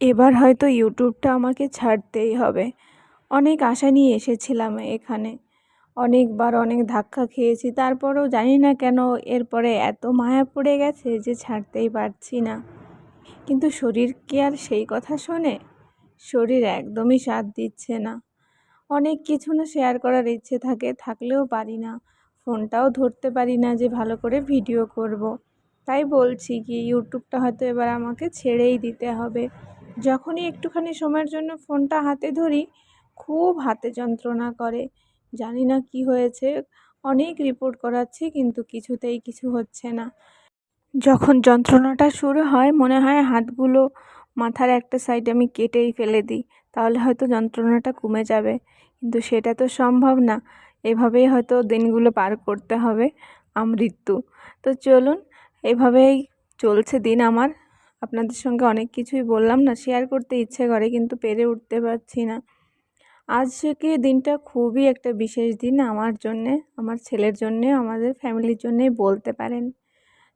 এবার হয়তো ইউটিউবটা আমাকে ছাড়তেই হবে। অনেক আশা নিয়ে এসেছিলাম এখানে। অনেকবার অনেক ধাক্কা খেয়েছি, তারপরেও জানি না কেন এরপরে এত মায়া পড়ে গেছে যে ছাড়তেই পারছি না। কিন্তু শরীর কি আর সেই কথা শোনে? শরীর একদমই সাথ দিচ্ছে না। অনেক কিছু না শেয়ার করার ইচ্ছে থাকে, থাকলেও পারি না। ফোনটাও ধরতে পারি না যে ভালো করে ভিডিও করব। তাই বলছি কি, ইউটিউবটা হয়তো এবার আমাকে ছেড়েই দিতে হবে। যখনই একটুখানি সময়ের জন্য ফোনটা হাতে ধরি, খুব হাতে যন্ত্রণা করে। জানি না কি হয়েছে, অনেক রিপোর্ট করাচ্ছি কিন্তু কিছুতেই কিছু হচ্ছে না। যখন যন্ত্রণাটা শুরু হয়, মনে হয় হাতগুলো মাথার একটা সাইড আমি কেটেই ফেলে দিই, তাহলে হয়তো যন্ত্রণাটা কমে যাবে। কিন্তু সেটা তো সম্ভব না, এভাবেই হয়তো দিনগুলো পার করতে হবে, আমৃত্যু। তো চলুন, এভাবেই চলছে দিন আমার। আপনাদের সঙ্গে অনেক কিছুই বললাম না শেয়ার করতে ইচ্ছে করে কিন্তু পেরে উঠতে পারছি না। আজকে দিনটা খুবই একটা বিশেষ দিন আমার জন্যে, আমার ছেলের জন্যে, আমাদের ফ্যামিলির জন্যেই বলতে পারেন।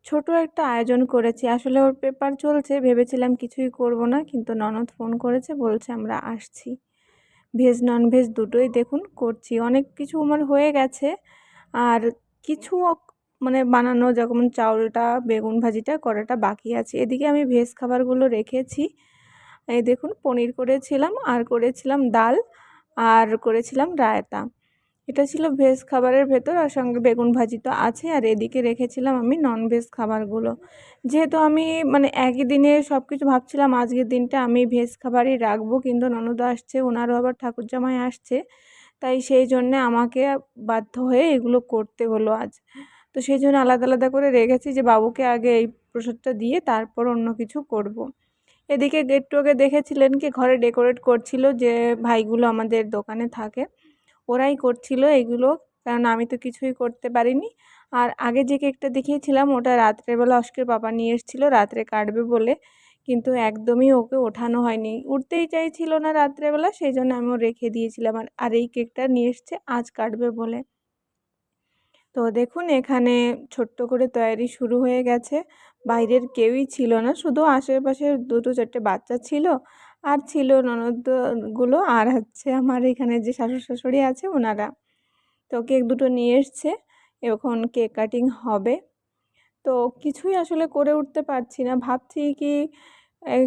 ছোট একটা আয়োজন করেছি, আসলে ওর পেপার চলছে, ভেবেছিলাম কিছুই করব না, কিন্তু ননদ ফোন করেছে, বলছে আমরা আসছি। ভেজ নন ভেজ দুটোই দেখুন করছি, অনেক কিছু আমার হয়ে গেছে, আর কিছু মানে বানানো যেমন চাউলটা, বেগুন ভাজিটা করাটা বাকি আছে। এদিকে আমি ভেজ খাবারগুলো রেখেছি। এই দেখুন, পনির করেছিলাম, আর করেছিলাম ডাল, আর করেছিলাম রায়তা। এটা ছিল ভেজ খাবারের ভেতর, আর সঙ্গে বেগুন ভাজি তো আছে, আর এদিকে রেখেছিলাম আমি নন ভেজ খাবারগুলো। যেহেতু আমি মানে একই দিনে সব কিছু ভাবছিলাম, আজকের দিনটা আমি ভেজ খাবারই রাখব, কিন্তু ননদ আসছে, ওনারও আবার ঠাকুর জামাই আসছে, তাই সেই জন্যে আমাকে বাধ্য হয়ে এগুলো করতে হলো আজ। তো সেই জন্য আলাদা আলাদা করে রেখেছি যে বাবুকে আগে এই প্রসাদটা দিয়ে তারপর অন্য কিছু করব। এদিকে গেট টুকে দেখেছিলেন কি? ঘরে ডেকোরেট করছিল যে ভাইগুলো আমাদের দোকানে থাকে। ওরাই করছিল এগুলো, কারণ আমি তো কিছুই করতে পারিনি। আর আগে যে কেকটা দেখিয়েছিলাম, ওটা রাত্রেবেলা অস্কের পাপা নিয়ে এসেছিল, রাত্রে কাটবে বলে। কিন্তু একদমই ওকে ওঠানো হয়নি। উঠতেই চাইছিল না রাত্রেবেলা, সেই জন্য আমিও রেখে দিয়েছিলাম। আর আর এই কেকটা নিয়ে এসছে, আজ কাটবে বলে। তো দেখুন, এখানে ছোট্ট করে তৈরি শুরু হয়ে গেছে। বাইরের কেউই ছিল না, শুধু আশেপাশে দুটো চারটে বাচ্চা ছিল আর ছিল ননদগুলো আর হচ্ছে আমার এখানে যে শাশুড় শাশুড়ি আছে ওনারা তো কেক দুটো নিয়ে এসছে, এখন কেক কাটিং হবে। তো কিছুই আসলে করে উঠতে পারছি না। ভাবছি কি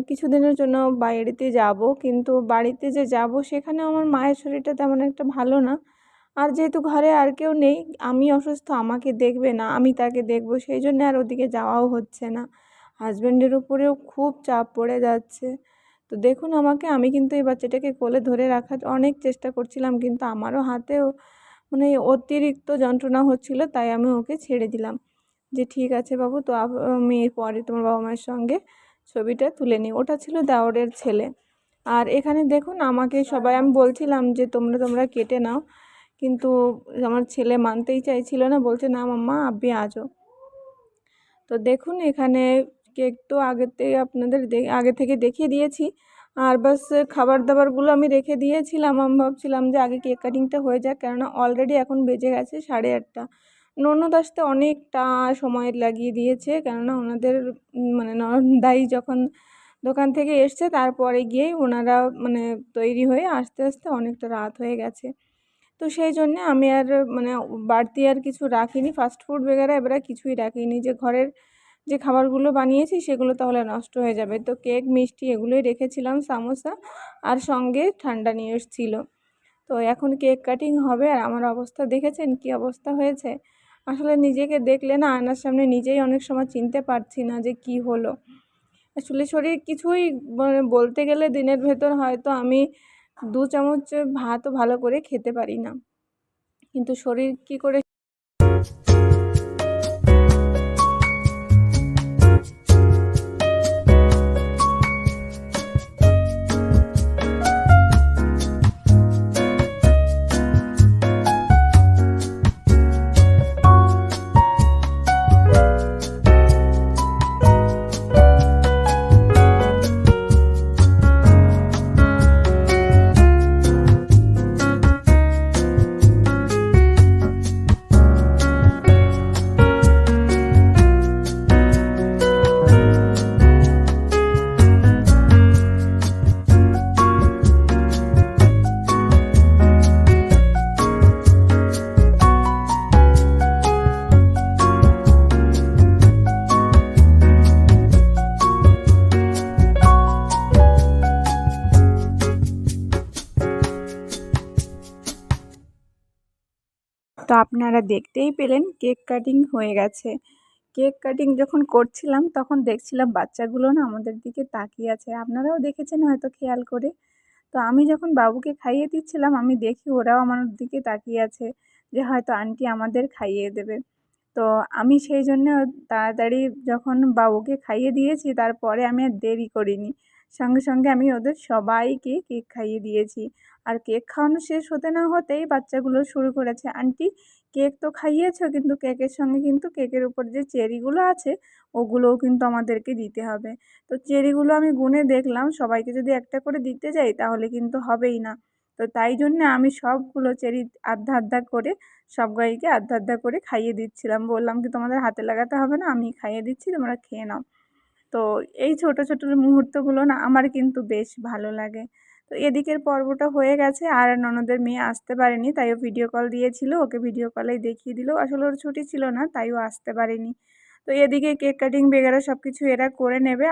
কিছুদিনের জন্য বাইরেতে যাব, কিন্তু বাড়িতে যে যাব সেখানে আমার মায়ের শরীরটা তেমন একটা ভালো না। আর যেহেতু ঘরে আর কেউ নেই, আমি অসুস্থ, আমাকে দেখবে না, আমি তাকে দেখব, সেই জন্য আর ওদিকে যাওয়াও হচ্ছে না। হাজব্যান্ডের উপরেও খুব চাপ পড়ে যাচ্ছে। তো দেখুন আমাকে, আমি কিন্তু এই বাচ্চাটাকে কোলে ধরে রাখার অনেক চেষ্টা করছিলাম, কিন্তু আমারও হাতেও মানে অতিরিক্ত যন্ত্রণা হচ্ছিল, তাই আমি ওকে ছেড়ে দিলাম। যে ঠিক আছে বাবু, তো আমি পরে তোমার বাবা মায়ের সঙ্গে ছবিটা তুলে নিই। ওটা ছিল দেওরের ছেলে। আর এখানে দেখুন, আমাকে সবাই, আমি বলছিলাম যে তোমরা তোমরা কেটে নাও। কিন্তু আমার ছেলে মানতেই চাইছিল না, বলছে, না মাম্মা আব্বি আজও তো দেখুন, এখানে কেক তো আগেতে আপনাদের আগে থেকে দেখিয়ে দিয়েছি। আর বাস খাবার দাবারগুলো আমি রেখে দিয়েছিলাম। আমি ভাবছিলাম যে আগে কেক কাটিংটা হয়ে যাক, কেননা অলরেডি এখন বেজে গেছে সাড়ে আটটা। ননদ আসতে অনেকটা সময় লাগিয়ে দিয়েছে, কেননা ওনাদের মানে ননদাই যখন দোকান থেকে এসছে, তারপরে গিয়েই ওনারা মানে তৈরি হয়ে আস্তে আস্তে অনেকটা রাত হয়ে গেছে। তো সেই জন্যে আমি আর মানে বাড়তি আর কিছু রাখিনি। ফাস্ট ফাস্টফুড বেগারা এবারে কিছুই রাখিনি। যে ঘরের যে খাবারগুলো বানিয়েছি, সেগুলো তাহলে নষ্ট হয়ে যাবে। তো কেক, মিষ্টি এগুলোই রেখেছিলাম সামোসা আর সঙ্গে ঠান্ডা নিয়ে এসেছিল তো এখন কেক কাটিং হবে আর আমার অবস্থা দেখেছেন কি অবস্থা হয়েছে? আসলে নিজেকে দেখলে না আয়নার সামনে নিজেই অনেক সময় চিনতে পারছি না যে কি হলো। আসলে শরীর কিছুই মানে বলতে গেলে দিনের ভেতর হয়তো আমি দু চামচ ভাতও ভালো করে খেতে পারি না। কিন্তু শরীর কী করে তো আপনারা দেখতেই পেলেন কেক কাটিং হয়ে গেছে। কেক কাটিং যখন করছিলাম তখন দেখছিলাম বাচ্চাগুলো না আমাদের দিকে তাকিয়ে আছে। আপনারাও দেখেছেন হয়তো খেয়াল করে। তো আমি যখন বাবুকে খাইয়ে দিচ্ছিলাম, আমি দেখি ওরাও আমার দিকে তাকিয়ে আছে যে হয়তো আন্টি আমাদের খাইয়ে দেবে। তো আমি সেই জন্য তাড়াতাড়ি যখন বাবুকে খাইয়ে দিয়েছি, তারপরে আমি আর দেরি করিনি। সঙ্গে সঙ্গে আমি ওদের সবাইকে কেক খাইয়ে দিয়েছি। আর কেক খাওয়ানো শেষ হতে না হতেই বাচ্চাগুলো শুরু করেছে। আন্টি, কেক তো খাইয়েছ, কিন্তু কেকের সঙ্গে কিন্তু কেকের উপর যে চেরিগুলো আছে, ওগুলোও কিন্তু আমাদেরকে দিতে হবে। তো চেরিগুলো আমি গুনে দেখলাম, সবাইকে যদি একটা করে দিতে যাই, তাহলে কিন্তু হবেই না। তো তাই জন্যে আমি সবগুলো চেরি আধা আধা করে, সব গাইকে আধা আধা করে খাইয়ে দিচ্ছিলাম। বললাম কি, তোমাদের হাতে লাগাতে হবে না, আমি খাইয়ে দিচ্ছি, তোমরা খেয়ে নাও। তো এই ছোট ছোট মুহূর্তগুলো না আমার কিন্তু বেশ ভালো লাগে। তো এদিকের পর্বটা হয়ে গেছে আর ননদের মেয়ে আসতে পারেনি তাইও ভিডিও কল দিয়েছিল, ওকে ভিডিও কলেই দেখিয়ে দিল। আসলে ওর ছুটি ছিল না তাইও আসতে পারেনি। তো এদিকে কেক কাটিং বেগারা সব কিছু এরা করে নেবে।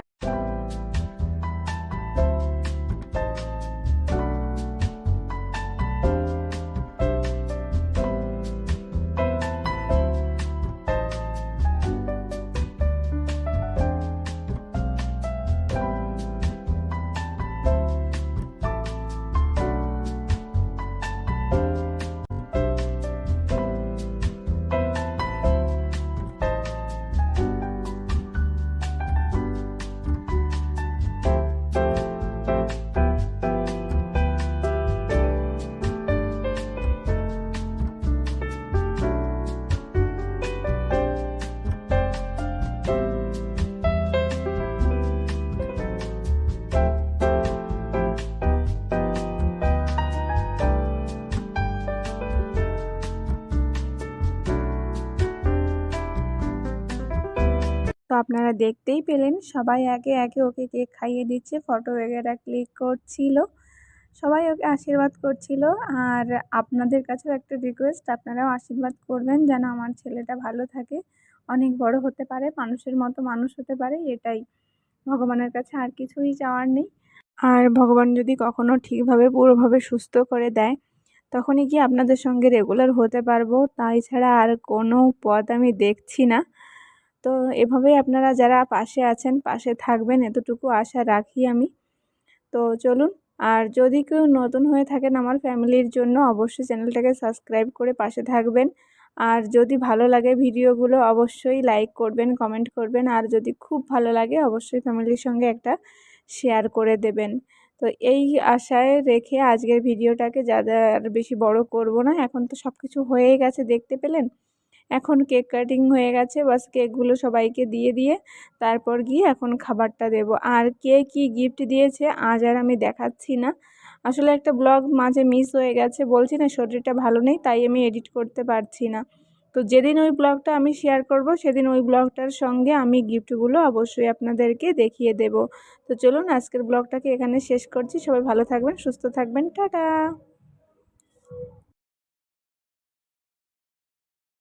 আপনারা দেখতেই পেলেন, সবাই একে একে ওকে কেক খাইয়ে দিচ্ছে ফটো ওগেরা ক্লিক করছিল। সবাই ওকে আশীর্বাদ করছিল। আর আপনাদের কাছেও একটা রিকোয়েস্ট আপনারাও আশীর্বাদ করবেন যেন আমার ছেলেটা ভালো থাকে। অনেক বড় হতে পারে, মানুষের মতো মানুষ হতে পারে, এটাই। ভগবানের কাছে আর কিছুই চাওয়ার নেই। আর ভগবান যদি কখনো ঠিকভাবে, পুরোভাবে সুস্থ করে দেয়, তখনই কি আপনাদের সঙ্গে রেগুলার হতে পারব? তাই ছাড়া আর কোনো পথ আমি দেখছি না। তো এভাবেই আপনারা যারা পাশে আছেন, পাশে থাকবেন, এতটুকু আশা রাখি আমি। তো চলুন, আর যদি কেউ নতুন হয়ে থাকেন আমার ফ্যামিলির জন্য অবশ্যই চ্যানেলটাকে সাবস্ক্রাইব করে পাশে থাকবেন। আর যদি ভালো লাগে ভিডিওগুলো অবশ্যই লাইক করবেন, কমেন্ট করবেন, আর যদি খুব ভালো লাগে অবশ্যই ফ্যামিলির সঙ্গে একটা শেয়ার করে দেবেন। তো এই আশায় রেখে আজকের ভিডিওটাকে আর বেশি বড় করব না, এখন তো সব কিছু হয়েই গেছে, দেখতে পেলেন? এখন কেক কাটিং হয়ে গেছে, বাস কেকগুলো সবাইকে দিয়ে দিয়ে তারপর গিয়ে এখন খাবারটা দেব। আর কে কি গিফট দিয়েছে আজ আর আমি দেখাচ্ছি না। আসলে একটা ব্লগ মাঝে মিস হয়ে গেছে, বলছি না শরীরটা ভালো নেই, তাই আমি এডিট করতে পারছি না। তো যেদিন ওই ব্লগটা আমি শেয়ার করব, সেদিন ওই ব্লগটার সঙ্গে আমি গিফটগুলো অবশ্যই আপনাদেরকে দেখিয়ে দেব। তো চলুন আজকের ব্লগটাকে এখানে শেষ করছি, সবাই ভালো থাকবেন, সুস্থ থাকবেন, টাটা!